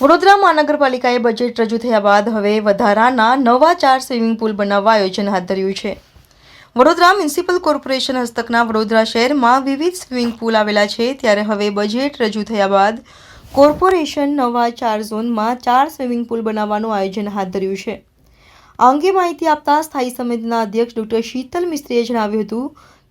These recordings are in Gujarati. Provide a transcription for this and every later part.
વડોદરા મહાનગરપાલિકાએ બજેટ રજૂ થયા બાદ હવે વધારાના નવા ચાર સ્વિમિંગ પુલ બનાવવા આયોજન હાથ ધર્યું છે. વડોદરા મ્યુનિસિપલ કોર્પોરેશન હસ્તકના વડોદરા શહેરમાં વિવિધ સ્વિમિંગ પુલ આવેલા છે. ત્યારે હવે બજેટ રજૂ થયા બાદ કોર્પોરેશન નવા ચાર ઝોનમાં ચાર સ્વિમિંગ પુલ બનાવવાનું આયોજન હાથ ધર્યું છે. આ અંગે માહિતી આપતા સ્થાયી સમિતિના અધ્યક્ષ ડોક્ટર શીતલ મિસ્ત્રીએ જણાવ્યું હતું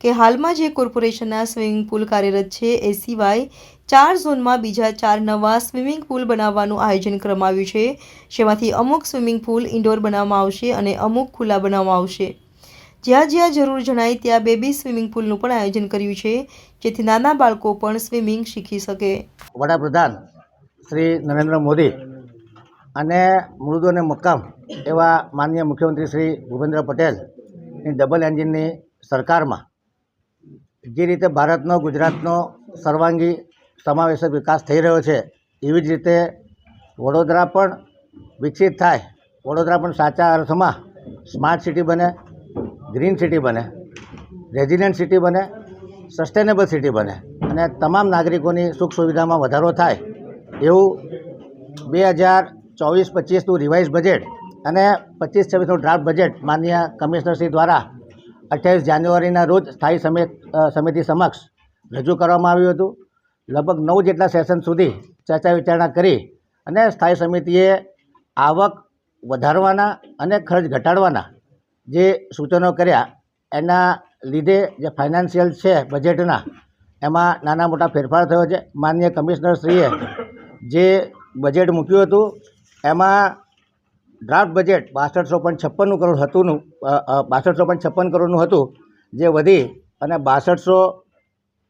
કે હાલમાં જે કોર્પોરેશનના સ્વિમિંગ પુલ કાર્યરત છે, એ સિવાય ચાર ઝોનમાં બીજા ચાર નવા સ્વિમિંગ પુલ બનાવવાનું આયોજન કરવામાં આવ્યું છે. જેમાંથી અમુક સ્વિમિંગ પુલ ઇન્ડોર બનાવવામાં આવશે અને અમુક ખુલ્લા બનાવવામાં આવશે. જ્યાં જ્યાં જરૂર જણાય ત્યાં બેબી સ્વિમિંગ પુલનું પણ આયોજન કર્યું છે, જેથી નાના બાળકો પણ સ્વિમિંગ શીખી શકે. વડાપ્રધાન શ્રી નરેન્દ્ર મોદી અને મૃદુ અને મક્કમ એવા માનનીય મુખ્યમંત્રી શ્રી ભૂપેન્દ્ર પટેલની ડબલ એન્જિનની સરકારમાં જે રીતે ભારતનો, ગુજરાતનો સર્વાંગી સમાવેશક વિકાસ થઈ રહ્યો છે, એવી જ રીતે વડોદરા પણ વિકસિત થાય. વડોદરા પણ સાચા અર્થમાં સ્માર્ટ સિટી બને, ગ્રીન સિટી બને, રેઝિડન્ટ સિટી બને, સસ્ટેનેબલ સિટી બને અને તમામ નાગરિકોની સુખ સુવિધામાં વધારો થાય એવું બે હજાર ચોવીસ પચીસનું રિવાઇઝ બજેટ અને પચીસ છવ્વીસનું ડ્રાફ્ટ બજેટ માનનીય કમિશનરશ્રી દ્વારા અઠ્યાવીસ જાન્યુઆરીના રોજ સ્થાયી સમિત સમક્ષ રજૂ કરવામાં આવ્યું હતું. લગભગ નવ જેટલા સેશન સુધી ચર્ચા વિચારણા કરી અને સ્થાયી સમિતિએ આવક વધારવાના અને ખર્ચ ઘટાડવાના જે સૂચનો કર્યા, એના લીધે જે ફાઇનાન્શિયલ છે બજેટના, એમાં નાના મોટા ફેરફાર થયો છે. માનનીય કમિશનરશ્રીએ જે બજેટ મૂક્યું હતું, એમાં ડ્રાફ્ટ બજેટ બાસઠસો પોઈન્ટ છપ્પનનું કરોડ હતું બાસઠસો પોઈન્ટ છપ્પન કરોડનું હતું, જે વધી અને બાસઠસો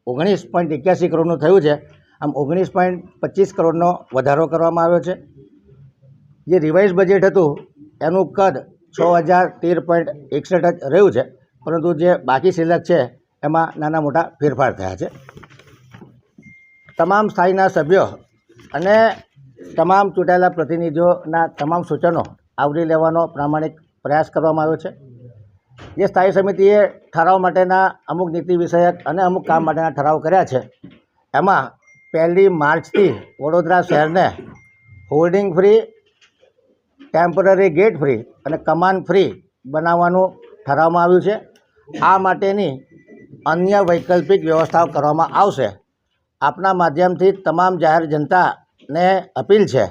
ઓગણીસ પોઈન્ટ એક્યાસી કરોડનું થયું છે. આમ ઓગણીસ પોઈન્ટ પચીસ કરોડનો વધારો કરવામાં આવ્યો છે. જે રિવાઇઝ બજેટ હતું, એનું કદ છ હજાર તેર પોઈન્ટ એકસઠ જ રહ્યું છે. પરંતુ જે બાકી સિલક છે, એમાં નાના મોટા ફેરફાર થયા છે. તમામ સ્થાયીના સભ્યો અને તમામ ચૂંટાયેલા પ્રતિનિધિઓના તમામ સૂચનો આવરી લેવાનો પ્રામાણિક પ્રયાસ કરવામાં આવ્યો છે. જે સ્થાયી સમિતિએ ઠરાવ માટેના અમુક નીતિ વિષયક અને અમુક કામ માટેના ઠરાવ કર્યા છે, એમાં પહેલી માર્ચથી વડોદરા શહેરને hoarding free, temporary gate free અને કમાન ફ્રી બનાવવાનું ઠરાવવામાં આવ્યું છે. આ માટેની અન્ય વૈકલ્પિક વ્યવસ્થાઓ કરવામાં આવશે. આપના માધ્યમથી તમામ જાહેર જનતાને અપીલ છે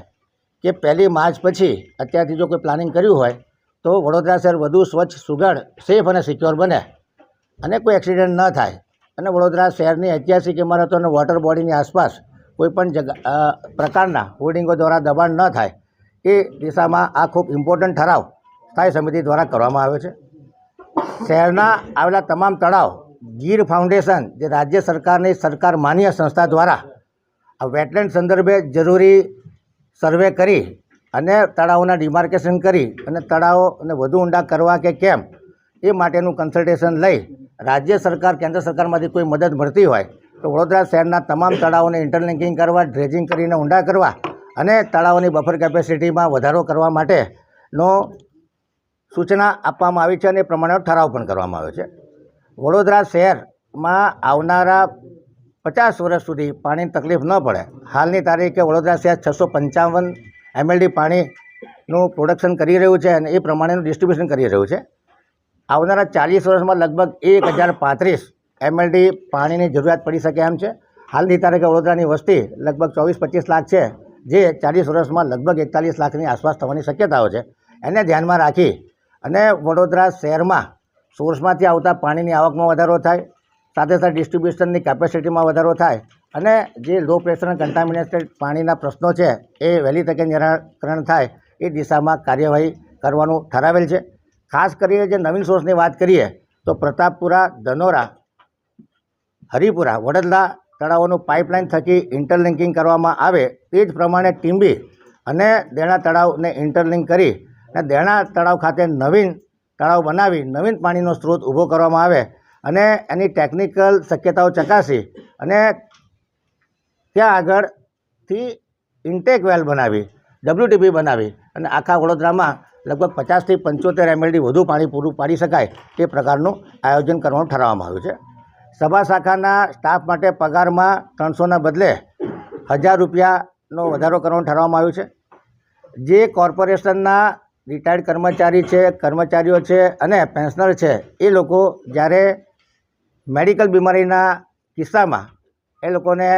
કે પહેલી માર્ચ પછી અત્યારથી જો કોઈ પ્લાનિંગ કર્યું હોય, તો વડોદરા શહેર વધુ સ્વચ્છ, સુઘડ, સેફ અને સિક્યોર બને અને કોઈ એક્સિડન્ટ ન થાય. અને વડોદરા શહેરની ઐતિહાસિક ઇમારતો અને વોટર બોડીની આસપાસ કોઈપણ જગા પ્રકારના હોર્ડિંગો દ્વારા દબાણ ન થાય એ દિશામાં આ ખૂબ ઇમ્પોર્ટન્ટ ઠરાવ સ્થાયી સમિતિ દ્વારા કરવામાં આવ્યો છે. શહેરના આવેલા તમામ તળાવ ગીર ફાઉન્ડેશન, જે રાજ્ય સરકારની સરકાર માન્ય સંસ્થા દ્વારા આ વેટલેન્ડ સંદર્ભે જરૂરી સર્વે કરી અને તળાવોના ડિમાર્કેશન કરી અને તળાવોને વધુ ઊંડા કરવા કે કેમ, એ માટેનું કન્સલ્ટેશન લઈ રાજ્ય સરકાર, કેન્દ્ર સરકારમાંથી કોઈ મદદ મળતી હોય તો વડોદરા શહેરના તમામ તળાવોને ઇન્ટરલિંકિંગ કરવા ડ્રેજિંગ કરીને ઊંડા કરવા અને તળાવોની બફર કેપેસિટીમાં વધારો કરવા માટેનો સૂચના આપવામાં આવી છે અને એ પ્રમાણે ઠરાવ પણ કરવામાં આવ્યો છે. વડોદરા શહેરમાં આવનારા પચાસ વર્ષ સુધી પાણીની તકલીફ ન પડે. હાલની તારીખે વડોદરા શહેર છસો પંચાવન એમએલડી પાણીનું પ્રોડક્શન કરી રહ્યું છે અને એ પ્રમાણેનું ડિસ્ટ્રીબ્યુશન કરી રહ્યું છે. આવનારા ચાલીસ વર્ષમાં લગભગ એક હજાર પાંત્રીસ એમએલડી પાણીની જરૂરિયાત પડી શકે એમ છે. હાલની તારીખે વડોદરાની વસ્તી લગભગ ચોવીસ પચીસ લાખ છે, જે ચાલીસ વર્ષમાં લગભગ એકતાલીસ લાખની આસપાસ થવાની શક્યતાઓ છે. એને ધ્યાનમાં રાખી અને વડોદરા શહેરમાં સોર્સમાંથી આવતા પાણીની આવકમાં વધારો થાય સાથે સાથે ડિસ્ટ્રિબ્યુશનની કેપેસિટીમાં વધારો થાય અને જે લો પ્રેશર અને કન્ટામિનેટેડ પાણીના પ્રશ્નો છે, એ વહેલી તકે નિરાકરણ થાય એ દિશામાં કાર્યવાહી કરવાનું ઠરાવેલ છે. ખાસ કરીને જે નવીન સોર્સની વાત કરીએ, તો પ્રતાપપુરા, ધનોરા, હરિપુરા, વડોદરા તળાવોનું પાઇપલાઇન થકી ઇન્ટરલિંકિંગ કરવામાં આવે તે જ પ્રમાણે ટીંબી અને દેણા તળાવને ઇન્ટરલિંક કરી અને દેણા તળાવ ખાતે નવીન તળાવ બનાવી નવીન પાણીનો સ્ત્રોત ઊભો કરવામાં આવે અને એની ટેકનિકલ શક્યતાઓ ચકાસી અને ત્યાં આગળથી ઇન્ટેક વેલ બનાવી ડબ્લ્યુટીપી બનાવી અને આખા વડોદરામાં લગભગ પચાસથી પંચોતેર એમએલડી વધુ પાણી પૂરું પાડી શકાય તે પ્રકારનું આયોજન કરવાનું ઠરાવવામાં આવ્યું છે. સભા શાખાના સ્ટાફ માટે પગારમાં ત્રણસોના બદલે હજાર રૂપિયાનો વધારો કરવાનું ઠરાવવામાં આવ્યું છે. જે કોર્પોરેશનના રિટાયર્ડ કર્મચારી છે, કર્મચારીઓ છે અને પેન્શનર છે, એ લોકો જ્યારે મેડિકલ બીમારીના કિસ્સામાં એ લોકોને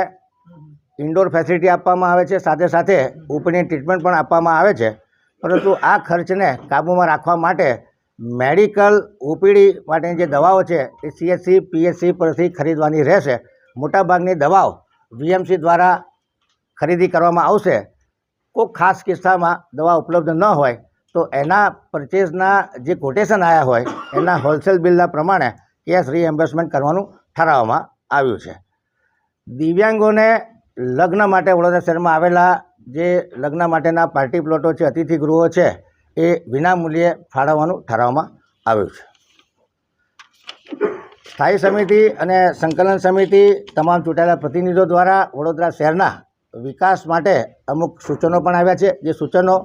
ઇન્ડોર ફેસિલિટી આપવામાં આવે છે, સાથે સાથે ઉપરની ટ્રીટમેન્ટ પણ આપવામાં આવે છે. પરંતુ આ ખર્ચને કાબૂમાં રાખવા માટે મેડિકલ ઓપીડી માટેની જે દવાઓ છે, એ સીએચસી પીએચસી પરથી ખરીદવાની રહેશે. મોટાભાગની દવાઓ વીએમસી દ્વારા ખરીદી કરવામાં આવશે. કોઈ ખાસ કિસ્સામાં દવા ઉપલબ્ધ ન હોય, તો એના પરચેઝના જે કોટેશન આવ્યા હોય, એના હોલસેલ બિલના પ્રમાણે કેશ રીએમ્બર્સમેન્ટ કરવાનું ઠરાવવામાં આવ્યું છે. દિવ્યાંગોને લગ્ન માટે વડોદરા શહેરમાં આવેલા જે લગ્ન માટેના પાર્ટી પ્લોટો છે અતિથિ ગૃહો છે, એ વિનામૂલ્યે ફાળવવાનું ઠરાવવામાં આવ્યું છે. સ્થાયી સમિતિ અને સંકલન સમિતિ તમામ ચૂંટાયેલા પ્રતિનિધિઓ દ્વારા વડોદરા શહેરના વિકાસ માટે અમુક સૂચનો પણ આવ્યા છે. જે સૂચનો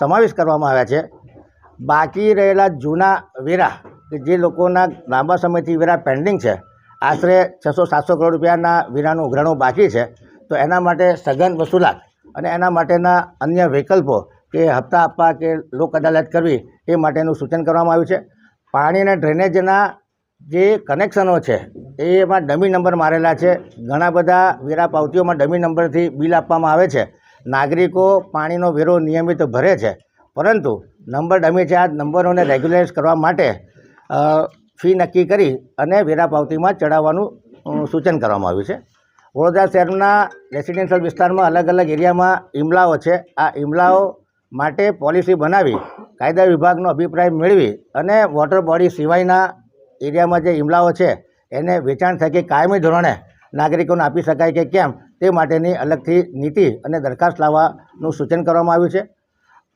સમાવેશ કરવામાં આવ્યા છે. બાકી રહેલા જૂના વેરા કે જે લોકોના લાંબા સમયથી વેરા પેન્ડિંગ છે, આશરે છસો સાતસો કરોડ રૂપિયાના વેરાનું ઉઘરાણું બાકી છે, તો એના માટે સઘન વસૂલાત અને એના માટેના અન્ય વિકલ્પો કે હપ્તા આપવા કે લોક અદાલત કરવી, એ માટેનું સૂચન કરવામાં આવ્યું છે. પાણી અને ડ્રેનેજના જે કનેક્શનો છે, એમાં ડમી નંબર મારેલા છે. ઘણા બધા વેરા પાવતીઓમાં ડમી નંબરથી બિલ આપવામાં આવે છે. નાગરિકો પાણીનો વેરો નિયમિત ભરે છે. પરંતુ નંબર ડમી છે, આ નંબરોને રેગ્યુલાઇઝ કરવા માટે ફી નક્કી કરી અને વેરા પાવતીમાં ચડાવવાનું સૂચન કરવામાં આવ્યું છે. વડોદરા શહેરના રેસિડેન્શિયલ વિસ્તારમાં અલગ અલગ એરિયામાં ઇમલાઓ છે. આ ઇમલાઓ માટે પોલિસી બનાવી, કાયદા વિભાગનો અભિપ્રાય મેળવી અને વોટર બોડી સિવાયના એરિયામાં જે ઇમલાઓ છે, એને વેચાણ થકી કાયમી ધોરણે નાગરિકોને આપી શકાય કે કેમ, તે માટેની અલગથી નીતિ અને દરખાસ્ત લાવવાનું સૂચન કરવામાં આવ્યું છે.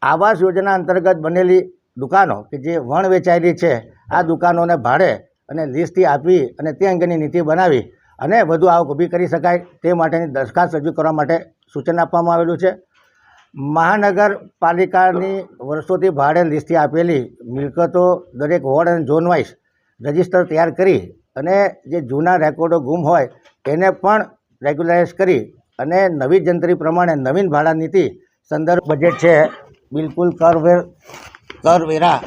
આવાસ યોજના અંતર્ગત બનેલી દુકાનો કે જે વણ વેચાયેલી છે, આ દુકાનોને ભાડે અને લીઝથી આપવી અને તે અંગેની નીતિ બનાવી અને વધુ આવક ઊભી કરી શકાય તે માટેની દરખાસ્ત રજૂ કરવા માટે સૂચન આપવામાં આવેલું છે. મહાનગરપાલિકાની વર્ષોથી ભાડે લીઝથી આપેલી મિલકતો દરેક વોર્ડ અને ઝોન વાઇઝ રજિસ્ટર તૈયાર કરી અને જે જૂના રેકોર્ડો ગુમ હોય તેને પણ રેગ્યુલાઇઝ કરી અને નવી જંત્રી પ્રમાણે નવીન ભાડા નીતિ સંદર્ભ બજેટ છે. બિલકુલ કરવેર કરવેરા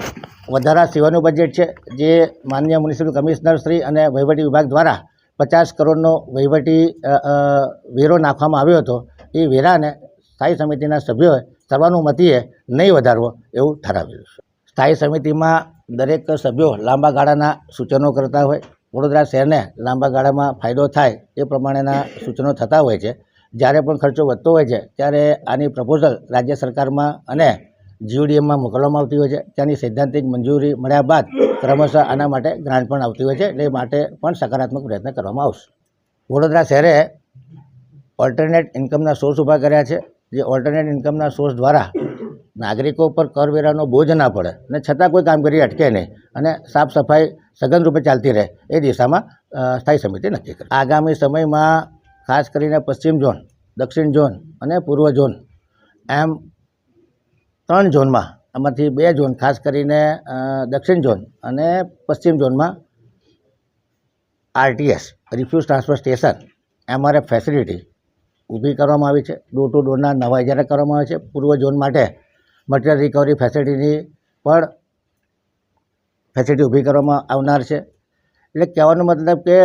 વધારા સિવાયનું બજેટ છે, જે માન્ય મ્યુનિસિપલ કમિશનર શ્રી અને વહીવટી વિભાગ દ્વારા પચાસ કરોડનો વહીવટી વેરો નાખવામાં આવ્યો હતો. એ વેરાને સ્થાયી સમિતિના સભ્યોએ સર્વાનુમતિએ નહીં વધારવો એવું ઠરાવેલું છે. સ્થાયી સમિતિમાં દરેક સભ્યો લાંબા ગાળાના સૂચનો કરતા હોય. વડોદરા શહેરને લાંબા ગાળામાં ફાયદો થાય એ પ્રમાણેના સૂચનો થતા હોય છે. જ્યારે પણ ખર્ચો વધતો હોય છે, ત્યારે આની પ્રપોઝલ રાજ્ય સરકારમાં અને જીઓડીએમમાં મોકલવામાં આવતી હોય છે. ત્યાંની સૈદ્ધાંતિક મંજૂરી મળ્યા બાદ ક્રમશઃ આના માટે ગ્રાન્ટ પણ આવતી હોય છે. એ માટે પણ સકારાત્મક પ્રયત્ન કરવામાં આવશે. વડોદરા શહેરે ઓલ્ટરનેટ ઇન્કમના સોર્સ ઊભા કર્યા છે. જે ઓલ્ટરનેટ ઇન્કમના સોર્સ દ્વારા નાગરિકો પર કરવેરાનો બોજ ના પડે અને છતાં કોઈ કામગીરી અટકે નહીં અને સાફ સફાઈ સઘન રૂપે ચાલતી રહે એ દિશામાં સ્થાયી સમિતિ નક્કી કરે. આગામી સમયમાં ખાસ કરીને પશ્ચિમ ઝોન, દક્ષિણ ઝોન અને પૂર્વ ઝોન એમ ત્રણ ઝોનમાં, આમાંથી બે ઝોન, ખાસ કરીને દક્ષિણ ઝોન અને પશ્ચિમ ઝોનમાં RTS, refuse transfer station, MRF facility ઊભી કરવામાં આવી છે. ડોર ટુ ડોરના નવા ઇજારા કરવામાં આવે છે, પૂર્વ ઝોન માટે મટીરિયલ રિકવરી ફેસિલિટીની પણ ફેસિલિટી ઊભી કરવામાં આવનાર છે. એટલે કહેવાનો મતલબ કે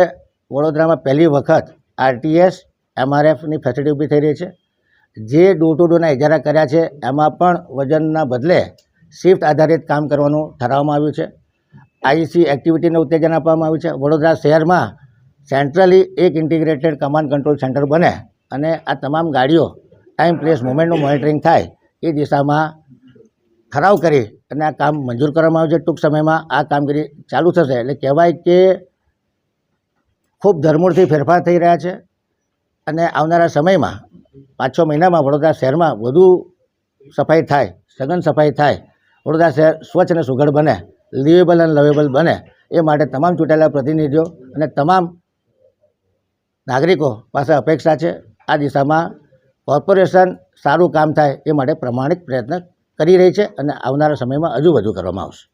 વડોદરામાં પહેલી વખત આરટીએસ એમઆરએફની ફેસિલિટી ઊભી થઈ રહી છે. જે ડોર ટુ ડોરના ઇજારા કર્યા છે, એમાં પણ વજનના બદલે શિફ્ટ આધારિત કામ કરવાનું ઠરાવવામાં આવ્યું છે. આઈસી એક્ટિવિટીને ઉત્તેજન આપવામાં આવ્યું છે. વડોદરા શહેરમાં સેન્ટ્રલી એક ઇન્ટિગ્રેટેડ કમાન્ડ કંટ્રોલ સેન્ટર બને અને આ તમામ ગાડીઓ ટાઈમ પ્લેસ મુવમેન્ટનું મોનિટરિંગ થાય એ દિશામાં ઠરાવ કરી અને આ કામ મંજૂર કરવામાં આવ્યું છે. ટૂંક સમયમાં આ કામગીરી ચાલુ થશે એટલે કહેવાય કે ખૂબ ધરમૂળથી ફેરફાર થઈ રહ્યા છે અને આવનારા સમયમાં પાંચ છ મહિનામાં વડોદરા શહેરમાં વધુ સફાઈ થાય, સઘન સફાઈ થાય, વડોદરા શહેર સ્વચ્છ અને સુઘડ બને લિવેબલ અને લવેબલ બને, એ માટે તમામ ચૂંટાયેલા પ્રતિનિધિઓ અને તમામ નાગરિકો પાસે અપેક્ષા છે, આ દિશામાં કોર્પોરેશન સારું કામ થાય એ માટે પ્રમાણિક પ્રયત્ન કરી રહી છે અને આવનારા સમયમાં હજુ વધુ કરવામાં આવશે.